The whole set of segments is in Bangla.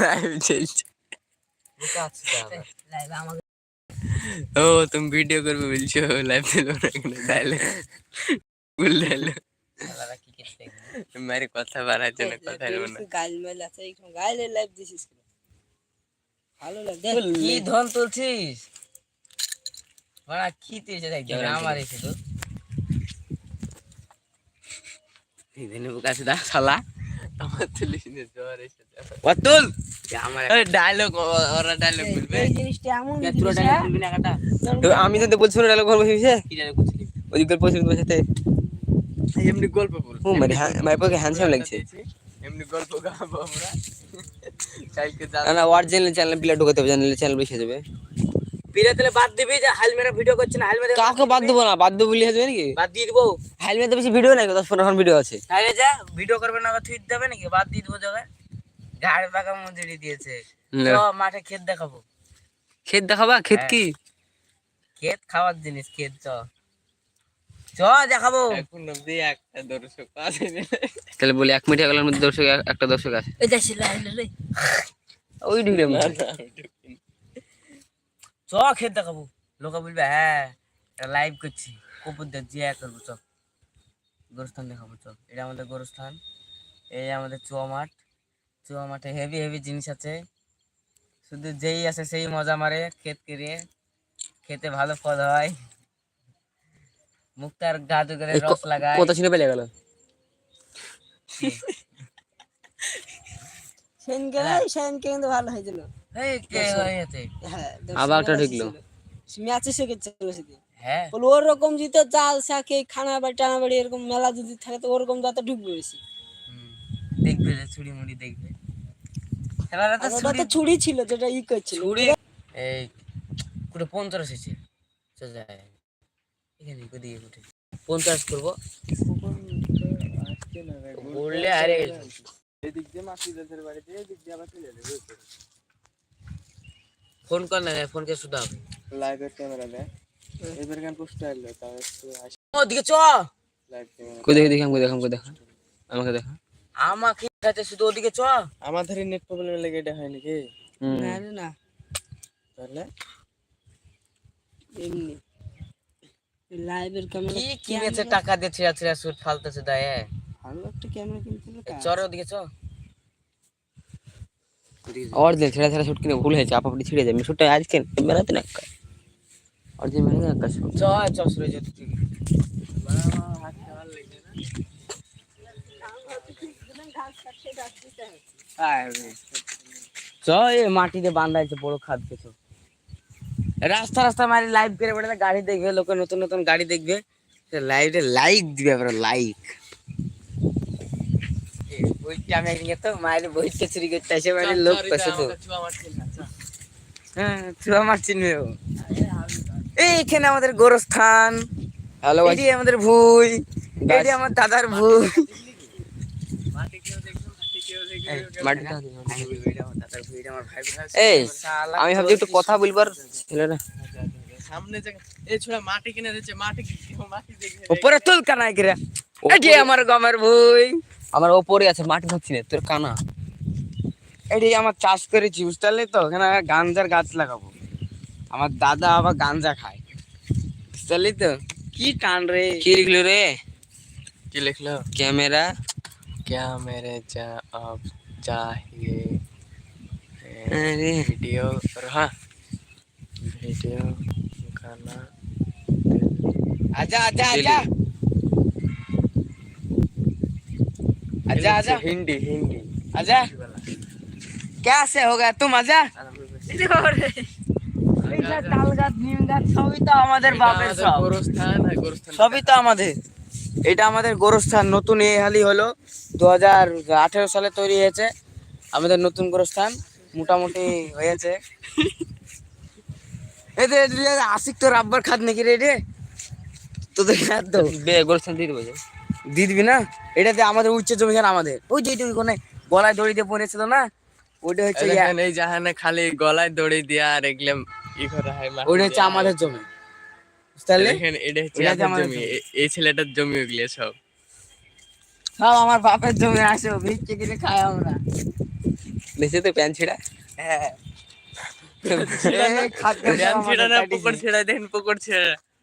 লাইভ চলছে ও তুমি ভিডিও করবে বলছো লাইভ না কেন তাহলে ভুল মেরে কথা বাড়ার জন্য কথা এলো না। গাইল মেল আছে এইখানে গাইলে লাইভ দিছিস ভালো লাগে কি ধন তুলছিস? বড়া কি তুলছে দেখ আমার এসে তো দিনে বুকাছে দা শালা। হ্যাঁ? তুলবি না কাটা তো আমি তো বলছি ডায়লগ বলব হিসে কি জানে করছিলি? ওদিকে পয়সা তোমার সাথে এমনি গল্প মানে পকে হ্যান্ডসাম লাগছে। এমনি গল্প গাবো আমরা। কালকে না না অরিজিনাল চ্যানেল বিলা ঢোকাতে হবে চ্যানেল চ্যানেল বেশি যাবে। বিরে তাহলে বাদ দিবি যে ভিডিও করছে না কাকে বাদ দেবো? না? বাদ দেবো বলি হবে নাকি বাদ দিয়ে দিবো। হেলমেট বেশি ভিডিও নাই দশ পনেরো ভিডিও আছে। তাহলে যা ভিডিও করবে না আবার থুইট দেবে নাকি? বাদ দিয়ে দিবো ঘাড় মজুরি দিয়েছে। মাঠে ক্ষেত দেখাবো। ক্ষেত দেখাবা? ক্ষেত কি? ক্ষেত খাওয়ার জিনিস ক্ষেত চ। চ দেখাবো। এখন অব্দি একটা দর্শক আছে তাহলে বলি এক মিনিট গেলার মধ্যে দর্শক একটা দর্শক আছে। লাইভ রে। ওই ঢুকলে চ ক্ষেত দেখাবো লোক বলবে হ্যাঁ লাইভ করছি। কপুর দেখ জিয়া করব চ গোরস্থান দেখাবো চ এটা আমাদের গোরস্থান। এই আমাদের চুয়া মাঠ। চুয়া মাঠে হেভি হেভি জিনিস আছে। শুধু যেই আছে সেই মজা মারে ক্ষেত কেড়ে খেতে ভালো ফল হয়। মুক্তার গাজর করে রস লাগায়। কত ছিল পেলে গেল। সেন গেলে সেন কিন্তু ভালো হয়েছিল। হয়েছে হ্যাঁ আবার একটা ঢুকলো। ম্যাচে শিখেছে সেদিন। হ্যাঁ। বলে ওরকম যদি জাল শাকে খানা বাড়ি টানা বাড়ি এরকম মেলা যদি থাকে তো ওরকম যাতে ঢুকবে বেশি। দেখবে যে ছুরি মুড়ি দেখবে। এবার তো ছুরি ছিল যেটা ই করছিল। ছুরি এই কুড়ে পঞ্চাশ এসেছে এখানে ওদিকে উঠে। পঞ্চাশ করব। বললে আরে ফোন কর না ফোন কে শুধু হবে লাইভের ক্যামেরা দেয় এবার গান পোস্ট আসলো তাও একটু ওদিকে চ। লাইভ ক্যামেরা কই দেখি দেখি আমাকে দেখা আমাকে দেখা। আমাকে দেখা। আমাকে কাছে শুধু ওদিকে চ। আমাদের নেট প্রবলেম লেগে এটা হয় নাকি। না রে না। তাহলে? এমনি। লাইভের ক্যামেরা কি কিনেছে টাকা দিয়ে ছিড়া ছিড়া শুট ফালতেছে দায় ভালো একটা ক্যামেরা কিনতে। চরে ওদিকে চ। অরিজিনাল ছেড়া ছেড়া শুট কিনে ভুল হয়েছে আপাপটি ছিঁড়ে যাবে শুটটা আজকে মেলাতে না অরিজিনাল মেলে না কাজ চ চ সুরে যেত তুই চ এ মাটিতে বান্ধা আছে বড় খাদ কিছু রাস্তা রাস্তা মারি লাইভ করে বেড়ালে গাড়ি দেখবে লোকে নতুন নতুন গাড়ি দেখবে লাইভে লাইক দিবে লাইক বইটা আমি একদিন তো মায়ের বইটা চুরি করতে আসে মানে লোক পেছে তো। হ্যাঁ তুই আমার চিনবে ও। এইখানে আমাদের গোরস্থান হ্যালো এটি আমাদের ভুই এটি আমার দাদার ভুই। আমি ভাবছি একটু কথা বলবার ছেলেরা। সামনে যে এই ছোড়া মাটি কিনে দিচ্ছে মাটি উপরে তুল কানাই করে এটি আমার গমের ভুই। আমার ওপরে আছে মাটি ভাবছি না তোর কানা এটি আমার চাষ করেছি বুঝতে পারলি তো এখানে গাঞ্জার গাছ লাগাবো আমার দাদা আবার গাঞ্জা খায় বুঝতে পারলি তো কি টান রে কি লিখলো রে কি লিখলো ক্যামেরা क्या मेरे जा अब चाहिए আরে वीडियो रहा वीडियो गाना आजा आजा आजा आजा आजा हिंदी हिंदी आजा क्या से हो गया तुम आजा তাল গাছ নিম গাছ সবই তো আমাদের বাপের সব गोरस्तान है गोरस्तान সবই তো আমাদের এটা আমাদের গোরস্থান নতুন এই হালি হলো দু হাজার আঠেরো সালে তৈরি হয়েছে আমাদের নতুন গোরস্থান মোটামুটি হয়েছে এতে আশিক তো রাব্বার খাত নাকি রে রে তোদের খাত তো বে গোলস্থান দিয়ে দেবো যে। দিয়ে দিবি না? এটাতে আমাদের উচ্চ জমিখান আমাদের। ওই যে এইটুকু কোনে গলায় দড়ি দিয়ে পড়েছিল না? ওইটা হচ্ছে এই জাহানে খালি গলায় দড়ি দিয়া আর এগুলো ই করা হয় ওইটা হচ্ছে আমাদের জমি। বুঝতে এটা হচ্ছে আমাদের জমি। জমি। এই ছেলেটার জমি ওগুলো সব। সব আমার বাপের জমি আসো ভিক্ষে কিনে খাই আমরা। দেখছি তো প্যান্ট ছিঁড়া? হ্যাঁ। ছিড়া না পকড় ছিড়া দেখেন পকড় ছিড়া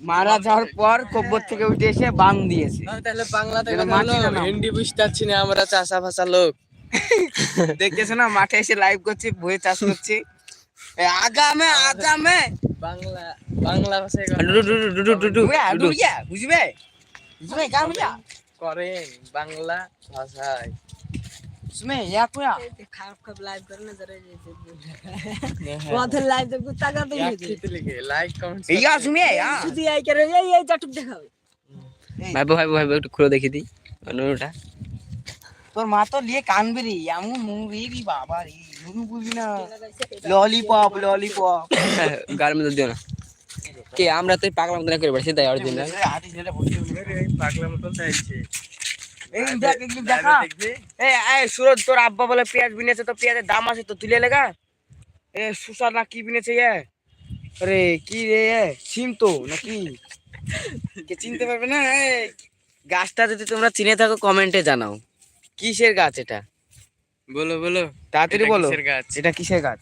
মারা যাওয়ার পর কব্বর থেকে উঠে এসে বান দিয়েছে। তাহলে বাংলাতে। হিন্দি বুঝতে পারছি না আমরা চাষা ভাষা লোক। দেখতেছো না মাঠে এসে লাইভ করছি বয়ে চাষ করছি। এ, আগামে আগামে। বাংলা বাংলা ভাষায় বুঝবে বুঝবে? বুঝবে বুঝবে কামিয়া করেন বাংলা ভাষায়। বুঝবে ইয়া কোয়া খারাপ খারাপ লাইভ করে না যারা ওদের লাইভ দেখব টাকা তো এক খেতে লিখে লাইক কমেন্ট ইয়া শুনে ইয়া শুধু এই করে এই এই চাটুক দেখাবে ভাইবো ভাইবো ভাইবো একটু খুলে দেখি দিই অনুটা তোর মা তো নিয়ে কানবে রে এমন মুভি রে বাবা রে নুনু বুঝবি না ললিপপ ললিপপ গাল মধ্যে দিও না কে আমরা তো এই পাগলা মতো করে বেড়াচ্ছি তাই অরিজিনাল পাগলা মতন চাইছে সুরজ তোর আব্বা বলে পেঁয়াজ বিনেছে তো পেঁয়াজের দাম আছে তো তুলে লেগা। এ সুসা না কি বিনেছে এ? আরে কি রে এ? সিম তো নাকি? কে চিনতে পারবে না? গাছটা যদি তোমরা চিনে থাকো কমেন্টে জানাও। কিসের গাছ এটা? বলো বলো। তাড়াতাড়ি বলো। গাছ? এটা কিসের গাছ?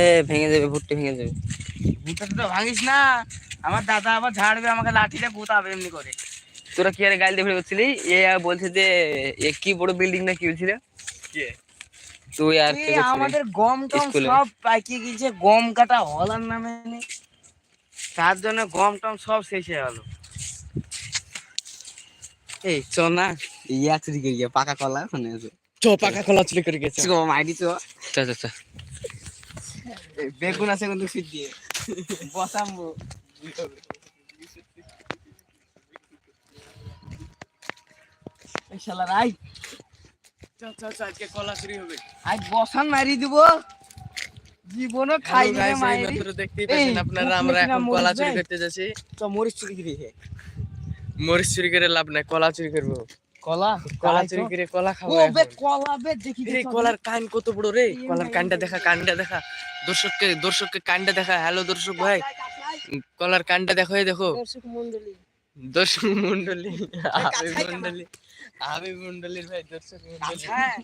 এ ভেঙে যাবে ভুট্টি ভেঙে যাবে ভুট্টা তো ভাঙিস না। আমার দাদা আবার ঝাড়বে আমাকে লাঠিটা গুতাবে এমনি করে। তোরা কি আরে গাল দিয়ে করছিলি এ আর বলছে যে এ কি বড় বিল্ডিং না কি বলছিল? কে? তুই আর? আমাদের গম টম সব পাকিয়ে গেছে গম কাটা হলার নামে তার জন্য গম টম সব শেষ হয়ে গেল। এই চ না। ইয়া চুরি করে গিয়ে পাকা কলা ওখানে আছে। চো পাকা খোলা চুরি করে গেছে চ মাইডি চ। চ চ চ। বেগুন আছে কিন্তু বসামবো শালার আই চ চ চ আজকে কলা চুরি হবে। আজ বসান মারি দিব। জীবনও খাই Hello দিবে guys, এই মাইরি। মাত্র দেখতেই পাচ্ছেন আপনারা আমরা এখন মরিচ কলা চুরি করতে যাচ্ছি। চ মরিচ চুরি করি হে। মরিচ চুরি করে লাভ নাই কলা চুরি করব। কলা? কলা চুরি করে কলা খাব ও বে কলা বে দেখি এই কলার কান কত বড় রে? কলার কানটা দেখা। কানটা দেখা। দর্শককে দর্শককে কানটা দেখা। হ্যালো দর্শক ভাই। কলার কানটা দেখো দেখো। দর্শক মন্ডলী দর্শক মন্ডলী আবি মন্ডলী আবি মন্ডলীর ভাই দর্শক মন্ডলী হ্যাঁ।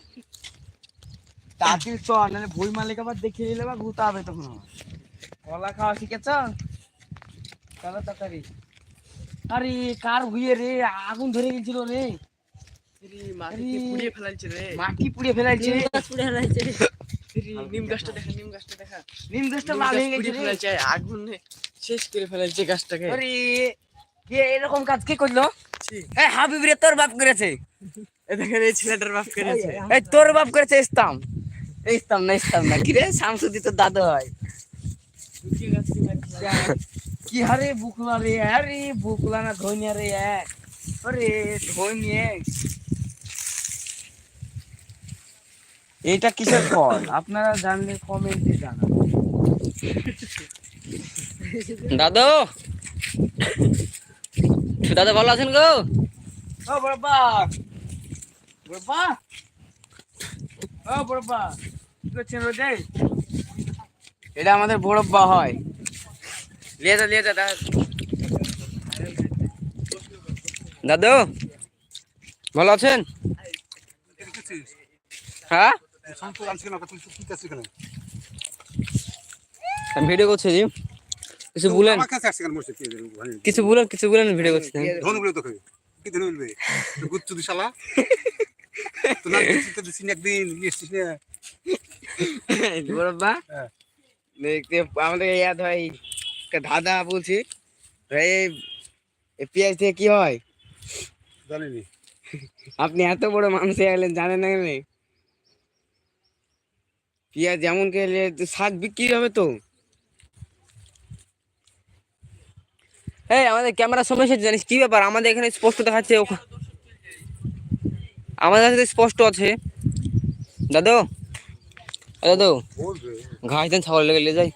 তাড়াতাড়ি চ নাহলে বই মালিক আবার দেখে নিলে বা গুতা হবে তখন। কলা খাওয়া শিখেছ? চলো তাড়াতাড়ি। আরে কার ভুইয়ে রে? আগুন ধরে গেছিল রে। মাটিকে পুড়িয়ে ফেলাইছে রে। মাটি পুড়ে ফেলাইছে? নিম গাছ পুড়ে ফেলাইছে নিম গাছটা দেখা নিম গাছটা দেখা। নিম গাছটা লাল হয়ে গেছে রে। আগুনে শেষ করে ফেলাইছে গাছটাকে। আরে কে এরকম কাজ কে করল? এই হাবিব রে তোর বাপ করেছে। দেখেন এই ছেলেটার বাপ করেছে। এই তোর বাপ করেছে ইস্তাম এই ইস্তাম না ইস্তাম না। কি রে শামসুদ্দি তোর দাদু হয়। কি হারে বুকলা রে আরে বুকলা না ধনিয়া রে আরে ধনিয়ে। এটা কিসের ফল? আপনারা জানলে কমেন্টে জানান দাদু! দাদা ভালো আছেন গো? ও বড়বা বড়বা ও বড়বা কি করছেন এটা আমাদের বড়ব্বা হয়। লিয়ে যা লিয়ে যা দাদা দাদু ভালো আছেন? হ্যাঁ? আমি ভিডিও করছি কিছু বলেন। কিছু বলেন কিছু বলেন ভিডিও করছি। ধনু বলে তোকে। কি ধনু বলবে? গুচ্ছু শালা। তো না দিছি একদিন এসছিস না। দেখতে আমাদের ইয়াদ হয় একটা দাদা বলছি। ভাই এই পেঁয়াজ থেকে কি হয়? জানিনি। আপনি এত বড় মানুষ হয়ে গেলেন জানেন না কেন? পেঁয়াজ যেমন খেলে শাক বিক্রি হবে তো? হ্যাঁ আমাদের ক্যামেরার সমস্যা জানিস কি ব্যাপার? আমাদের এখানে স্পষ্ট দেখাচ্ছে আমাদের কাছে স্পষ্ট আছে। দাদু দাদু ঘাস দেন ছাগল লেগে যাই।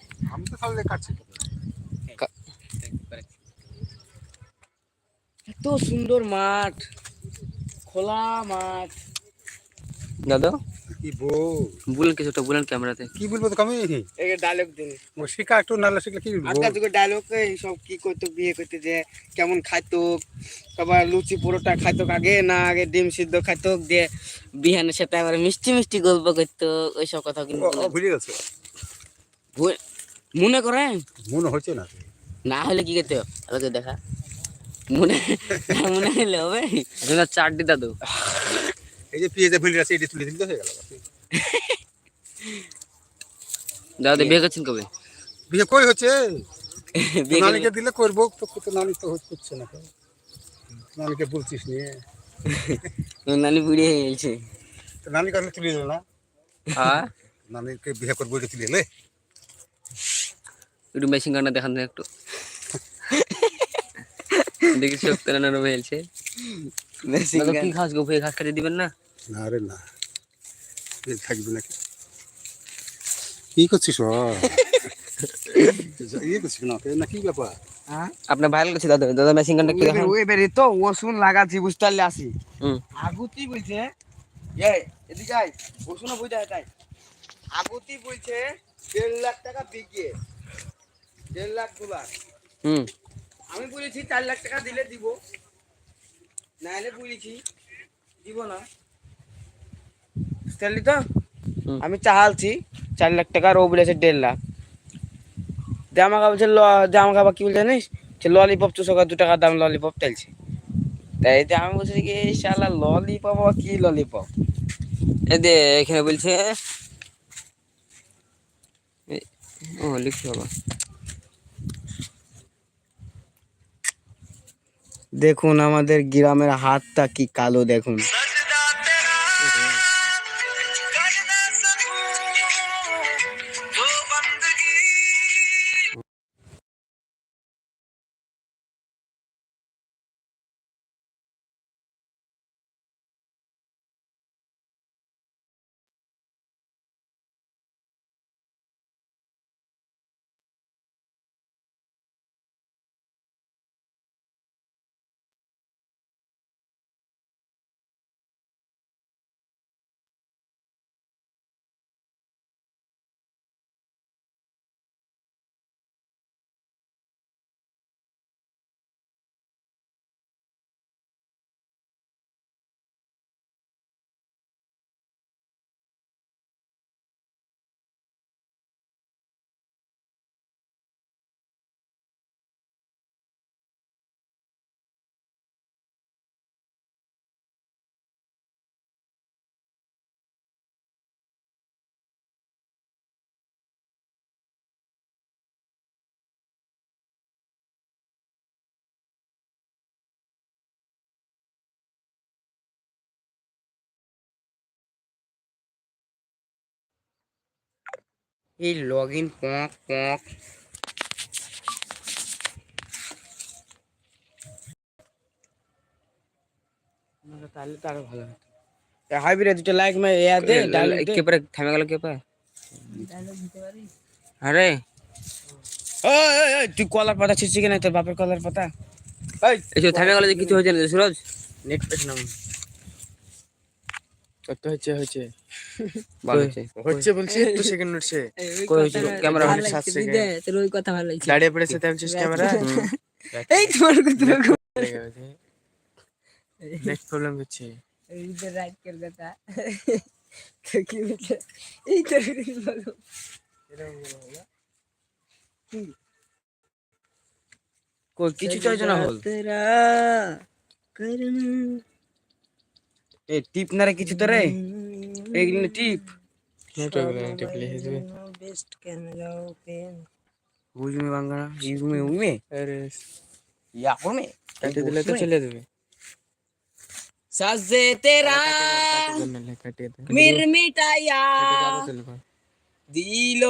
এত সুন্দর মাঠ খোলা মাঠ। দাদা? কি বল? বলেন কিছুটা বলেন ক্যামেরাতে। কি বলব তো আমি এই ডায়লগ দিন। ও শিখা একটু নালে শিখলে কি বলব? আজকাল যুগের ডায়লগ সব কি করতো বিয়ে করতে যে কেমন খাইতো সবার লুচি পুরোটা খাইতো আগে না আগে ডিম সিদ্ধ খাইতো দিয়ে বিহানের সাথে আবার মিষ্টি মিষ্টি গল্প করতো ওইসব কথা কিন্তু ভুলে গেছে? মনে করেন মনে হচ্ছে না। না হলে কি করতে হবে? দেখা। মনে মনে হলে হবে। চারটি দাদু। এই যে পেঁয়াজে ভুলে আছে এটা তুলে দিলে তো হয়ে গেল। দাদা বিয়ে করছেন কবে? বিয়ে কই হচ্ছে? নানিকে দিলে করব তো তো নানি তো হচ্ছে না। নানিকে বলছিস নিয়ে। নানি বুড়ি হয়ে গেছে। তো নানি কাছে তুলে দিল না। হ্যাঁ নানিকে বিয়ে করব এটা তুলে এলে। একটু মেশিন গানটা দেখান একটু। দেখি শক্তি হয়েছে দাদা কি ঘাস গো ঘাস কাটে দিবেন না? না রে না। এ থাকবে নাকি? কি করছিস ইয়ে করছিস না না কি ব্যাপার? আপনার ভাইরাল করছে দাদা দাদা মেশিন গানটা কি দেখান। ওই বেরি তো ওষুন লাগাচ্ছি বুঝতে পারলে আসি। আগুতি বলছে এই এদিকে আয় ওষুনও বুঝতে তাই। আগুতি বলছে দেড় লাখ টাকা দেড় লাখ ডলার হুম। আমি বলেছি চার লাখ টাকা দিলে দিব। দিব না। বুঝতে তো। আমি চাহালছি চার লাখ টাকা আর ও বলেছে দেড় লাখ। জামা কাপড় ল- জামা কাপড় কি বলছে জানিস? ললিপপ সকাল দু টাকা দাম ললিপপ তেলছে তাই আমি বলছি কি শালা ললিপপ কি ললিপপ দে এখানে বলছে ও লিখছি বাবা দেখুন আমাদের গ্রামের হাতটা কি কালো দেখুন। এই লগ ইন পক পক তাহলে তো আরও ভালো হতো। দুটো লাইক মে ইয়া দে কে পারে থামে গেল কে পারে? আরে। ওই তুই কলার পাতা ছিঁড়ছি কিনা তোর বাপের কলার পাতা? এই থামে গেল যে কিছু হয়েছে না সুরজ? নেট পেছ না কত হচ্ছে হচ্ছে ভালো হচ্ছে বলছি একটু সেকেন্ড হচ্ছে কই ক্যামেরা ভালো সাত সেকেন্ড। তোর ওই কথা ভালো লাগছে। দাঁড়িয়ে পড়েছে তেমছিস ক্যামেরা? এই তোমার কথা নেট প্রবলেম হচ্ছে। ঈদের রাত কের কথা। তো কি বলছে? এই তো বলো। কই কিছু চাই না হল তেরা করনা এ টিপ না রে কিছু তো রে এইগুলো টিপ বেস্ট ক্যামেরা ওপেন বুঝমে বাংলা ইউমে উমে আরে ইয়া কোমে কাটে দিলে তো চলে যাবে সাজে তেরা কাটিয়ে দে মিরমিটায়া চলবে দিলো